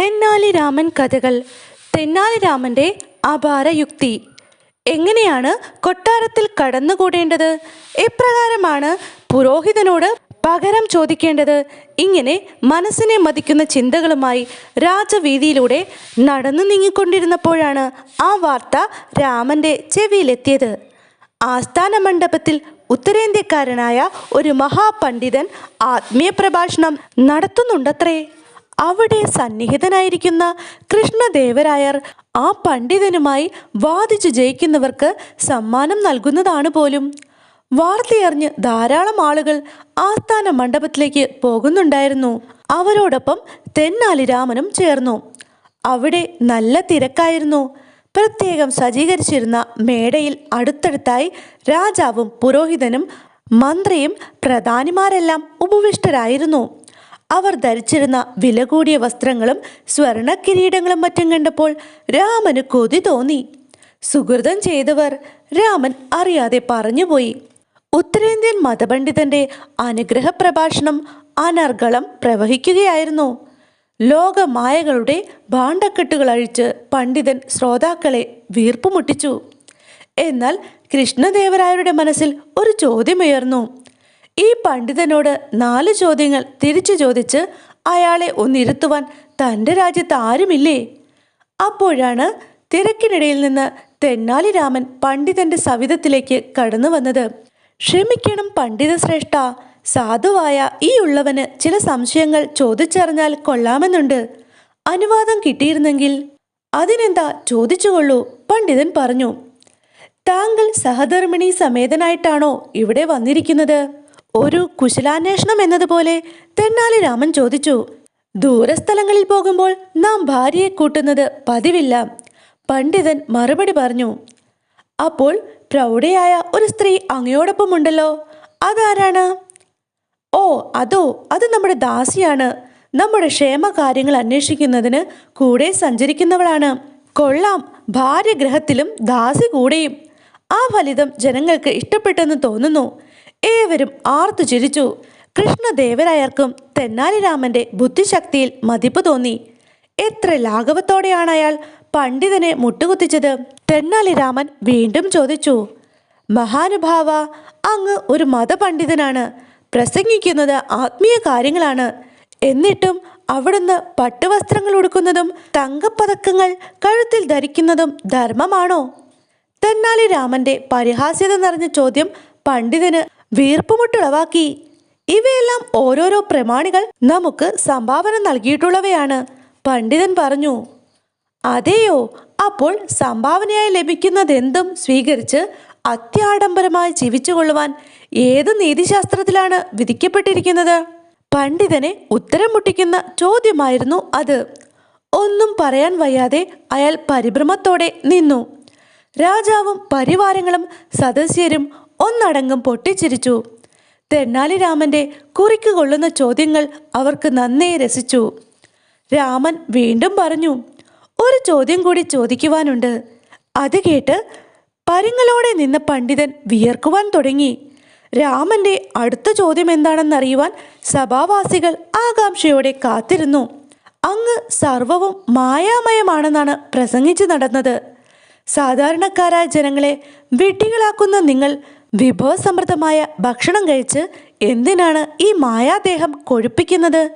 തെന്നാലി രാമൻ കഥകൾ. തെന്നാലി രാമന്റെ അപാര യുക്തി. എങ്ങനെയാണ് കൊട്ടാരത്തിൽ കടന്നുകൂടേണ്ടത്? എപ്രകാരമാണ് പുരോഹിതനോട് പകരം ചോദിക്കേണ്ടത്? ഇങ്ങനെ മനസ്സിനെ മതിക്കുന്ന ചിന്തകളുമായി രാജവീതിയിലൂടെ നടന്നു നീങ്ങിക്കൊണ്ടിരുന്നപ്പോഴാണ് ആ വാർത്ത രാമന്റെ ചെവിയിലെത്തിയത്. ആസ്ഥാന മണ്ഡപത്തിൽ ഉത്തരേന്ത്യക്കാരനായ ഒരു മഹാപണ്ഡിതൻ ആത്മീയ പ്രഭാഷണം നടത്തുന്നുണ്ടത്രേ. അവിടെ സന്നിഹിതനായിരിക്കുന്ന കൃഷ്ണദേവരായർ ആ പണ്ഡിതനുമായി വാദിച്ചു ജയിക്കുന്നവർക്ക് സമ്മാനം നൽകുന്നതാണ് പോലും. വാർത്തയറിഞ്ഞ് ധാരാളം ആളുകൾ ആസ്ഥാന മണ്ഡപത്തിലേക്ക് പോകുന്നുണ്ടായിരുന്നു. അവരോടൊപ്പം തെന്നാലി രാമനും ചേർന്നു. അവിടെ നല്ല തിരക്കായിരുന്നു. പ്രത്യേകം സജ്ജീകരിച്ചിരുന്ന മേടയിൽ അടുത്തടുത്തായി രാജാവും പുരോഹിതനും മന്ത്രിയും പ്രധാനിമാരെല്ലാം ഉപവിഷ്ടരായിരുന്നു. അവർ ധരിച്ചിരുന്ന വില കൂടിയ വസ്ത്രങ്ങളും സ്വർണ കിരീടങ്ങളും മറ്റും കണ്ടപ്പോൾ രാമന് കൊതി തോന്നി. സുഹൃതം ചെയ്തവർ രാമൻ അറിയാതെ പറഞ്ഞുപോയി. ഉത്തരേന്ത്യൻ മതപണ്ഡിതന്റെ അനുഗ്രഹ പ്രഭാഷണം അനർഗളം പ്രവഹിക്കുകയായിരുന്നു. ലോകമായകളുടെ ഭാണ്ഡക്കെട്ടുകൾ അഴിച്ച് പണ്ഡിതൻ ശ്രോതാക്കളെ വീർപ്പുമുട്ടിച്ചു. എന്നാൽ കൃഷ്ണദേവരായരുടെ മനസ്സിൽ ഒരു ചോദ്യമുയർന്നു ഈ പണ്ഡിതനോട് നാല് ചോദ്യങ്ങൾ തിരിച്ചു ചോദിച്ച് അയാളെ ഒന്നിരുത്തുവാൻ തന്റെ രാജ്യത്ത് ആരുമില്ലേ? അപ്പോഴാണ് തിരക്കിനിടയിൽ നിന്ന് തെന്നാലി രാമൻ പണ്ഡിതന്റെ സവിധത്തിലേക്ക് കടന്നു വന്നത്. ക്ഷമിക്കണം പണ്ഡിത ശ്രേഷ്ഠ സാധുവായ ഈ ഉള്ളവന് ചില സംശയങ്ങൾ ചോദിച്ചറിഞ്ഞാൽ കൊള്ളാമെന്നുണ്ട്. അനുവാദം കിട്ടിയിരുന്നെങ്കിൽ അതിനെന്താ ചോദിച്ചുകൊള്ളൂ പണ്ഡിതൻ പറഞ്ഞു. താങ്കൾ സഹധർമ്മിണി സമേതനായിട്ടാണോ ഇവിടെ വന്നിരിക്കുന്നത്? ഒരു കുശലാന്വേഷണം എന്നതുപോലെ തെന്നാലി രാമൻ ചോദിച്ചു ദൂരസ്ഥലങ്ങളിൽ പോകുമ്പോൾ നാം ഭാര്യയെ കൂട്ടുന്നത് പതിവില്ല പണ്ഡിതൻ മറുപടി പറഞ്ഞു. അപ്പോൾ പ്രൗഢയായ ഒരു സ്ത്രീ അങ്ങയോടൊപ്പമുണ്ടല്ലോ അതാരാണ്? ഓ അതോ അത് നമ്മുടെ ദാസിയാണ്. നമ്മുടെ ക്ഷേമ കാര്യങ്ങൾ അന്വേഷിക്കുന്നതിന് കൂടെ സഞ്ചരിക്കുന്നവളാണ്. കൊള്ളാം ഭാര്യ ഗ്രഹത്തിലും ദാസി കൂടെയും. ആ ഫലിതം ജനങ്ങൾക്ക് ഇഷ്ടപ്പെട്ടെന്ന് തോന്നുന്നു. ഏവരും ആർത്തു ചിരിച്ചു. കൃഷ്ണദേവരായർക്കും തെന്നാലിരാമന്റെ ബുദ്ധിശക്തിയിൽ മതിപ്പ് തോന്നി. എത്ര ലാഘവത്തോടെയാണ് അയാൾ പണ്ഡിതനെ മുട്ടുകുത്തിച്ചത്? തെന്നാലിരാമൻ വീണ്ടും ചോദിച്ചു. മഹാനുഭാവ അങ്ങ് ഒരു മതപണ്ഡിതനാണ്. പ്രസംഗിക്കുന്നത് ആത്മീയ കാര്യങ്ങളാണ്. എന്നിട്ടും അവിടുന്ന് പട്ടുവസ്ത്രങ്ങൾ ഉടുക്കുന്നതും തങ്കപ്പതക്കങ്ങൾ കഴുത്തിൽ ധരിക്കുന്നതും ധർമ്മമാണോ? തെന്നാലി രാമന്റെ പരിഹാസ്യത നിറഞ്ഞ ചോദ്യം പണ്ഡിതന് വീർപ്പുമുട്ടുളവാക്കി ഇവയെല്ലാം ഓരോരോ പ്രമാണികൾ നമുക്ക് സംഭാവന നൽകിയിട്ടുള്ളവയാണ്. പണ്ഡിതൻ പറഞ്ഞു അതെയോ അപ്പോൾ സംഭാവനയായി ലഭിക്കുന്നതെന്തും സ്വീകരിച്ച് അത്യാഡംബരമായി ജീവിച്ചുകൊള്ളുവാൻ ഏത് നീതിശാസ്ത്രത്തിലാണ് വിധിക്കപ്പെട്ടിരിക്കുന്നത്? പണ്ഡിതനെ ഉത്തരം മുട്ടിക്കുന്ന ചോദ്യമായിരുന്നു അത്. ഒന്നും പറയാൻ വയ്യാതെ അയാൾ പരിഭ്രമത്തോടെ നിന്നു. രാജാവും പരിവാരങ്ങളും സദസ്യരും ഒന്നടങ്കം പൊട്ടിച്ചിരിച്ചു. തെന്നാലി രാമന്റെ കുറിക്ക് കൊള്ളുന്ന ചോദ്യങ്ങൾ അവർക്ക് നന്നേ രസിച്ചു. രാമൻ വീണ്ടും പറഞ്ഞു ഒരു ചോദ്യം കൂടി ചോദിക്കുവാനുണ്ട്. അത് കേട്ട് പരിങ്ങളോടെ നിന്ന പണ്ഡിതൻ വിയർക്കുവാൻ തുടങ്ങി. രാമന്റെ അടുത്ത ചോദ്യം എന്താണെന്നറിയുവാൻ സഭാവാസികൾ ആകാംക്ഷയോടെ കാത്തിരുന്നു. അങ്ങ് സർവവും മായാമയമാണെന്നാണ് പ്രസംഗിച്ചു നടന്നത്. സാധാരണക്കാരായ ജനങ്ങളെ വെട്ടികളാക്കുന്ന നിങ്ങൾ വിഭവസമൃദ്ധമായ ഭക്ഷണം കഴിച്ച് എന്തിനാണ് ഈ മായാദേഹം കൊഴുപ്പിക്കുന്നത്?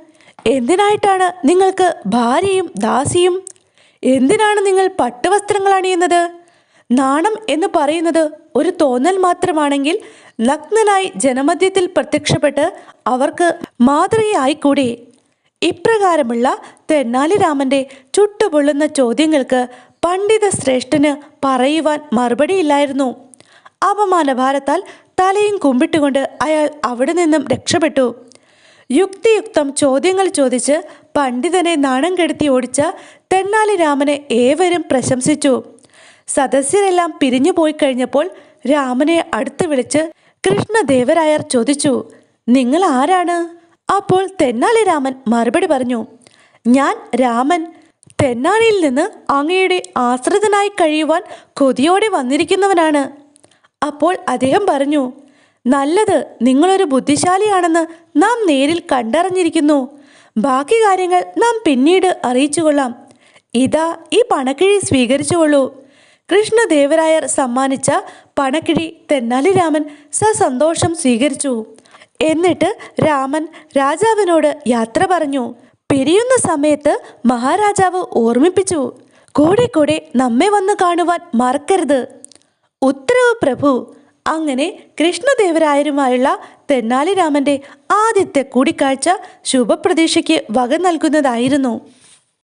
എന്തിനായിട്ടാണ് നിങ്ങൾക്ക് ഭാര്യയും ദാസിയും? എന്തിനാണ് നിങ്ങൾ പട്ടുവസ്ത്രങ്ങൾ അണിയുന്നത്? നാണം എന്ന് പറയുന്നത് ഒരു തോന്നൽ മാത്രമാണെങ്കിൽ നഗ്നനായി ജനമധ്യത്തിൽ പ്രത്യക്ഷപ്പെട്ട് അവർക്ക് മാതൃകയായിക്കൂടി? ഇപ്രകാരമുള്ള തെന്നാലി രാമന്റെ ചുട്ടുപൊള്ളുന്ന ചോദ്യങ്ങൾക്ക് പണ്ഡിത ശ്രേഷ്ഠന് പറയുവാൻ മറുപടിയില്ലായിരുന്നു. അപമാനഭാരത്താൽ തലയും കുമ്പിട്ടുകൊണ്ട് അയാൾ അവിടെ നിന്നും രക്ഷപ്പെട്ടു. യുക്തിയുക്തം ചോദ്യങ്ങൾ ചോദിച്ച് പണ്ഡിതനെ നാണം കെടുത്തി ഓടിച്ച തെന്നാലി രാമനെ ഏവരും പ്രശംസിച്ചു. സദസ്യരെല്ലാം പിരിഞ്ഞു പോയി കഴിഞ്ഞപ്പോൾ രാമനെ അടുത്ത് വിളിച്ച് കൃഷ്ണദേവരായർ ചോദിച്ചു നിങ്ങൾ ആരാണ്? അപ്പോൾ തെന്നാലി രാമൻ മറുപടി പറഞ്ഞു ഞാൻ രാമൻ. തെന്നാലിയിൽ നിന്ന് അങ്ങയുടെ ആശ്രിതനായി കഴിയുവാൻ കൊതിയോടെ വന്നിരിക്കുന്നവനാണ്. അപ്പോൾ അദ്ദേഹം പറഞ്ഞു നല്ലത് നിങ്ങളൊരു ബുദ്ധിശാലിയാണെന്ന് നാം നേരിൽ കണ്ടറിഞ്ഞിരിക്കുന്നു. ബാക്കി കാര്യങ്ങൾ നാം പിന്നീട് അറിയിച്ചുകൊള്ളാം. ഇതാ ഈ പണക്കിഴി സ്വീകരിച്ചുകൊള്ളൂ. കൃഷ്ണദേവരായർ സമ്മാനിച്ച പണക്കിഴി തെന്നാലി രാമൻ സസന്തോഷം സ്വീകരിച്ചു. എന്നിട്ട് രാമൻ രാജാവിനോട് യാത്ര പറഞ്ഞു. പിരിയുന്ന സമയത്ത് മഹാരാജാവ് ഓർമ്മിപ്പിച്ചു കൂടെ കൂടെ നമ്മെ വന്ന് കാണുവാൻ മറക്കരുത്. ഉത്തരവ് പ്രഭു. അങ്ങനെ കൃഷ്ണദേവരായരുമായുള്ള തെന്നാലിരാമന്റെ ആദ്യത്തെ കൂടിക്കാഴ്ച ശുഭപ്രതീക്ഷയ്ക്ക് വക നൽകുന്നതായിരുന്നു.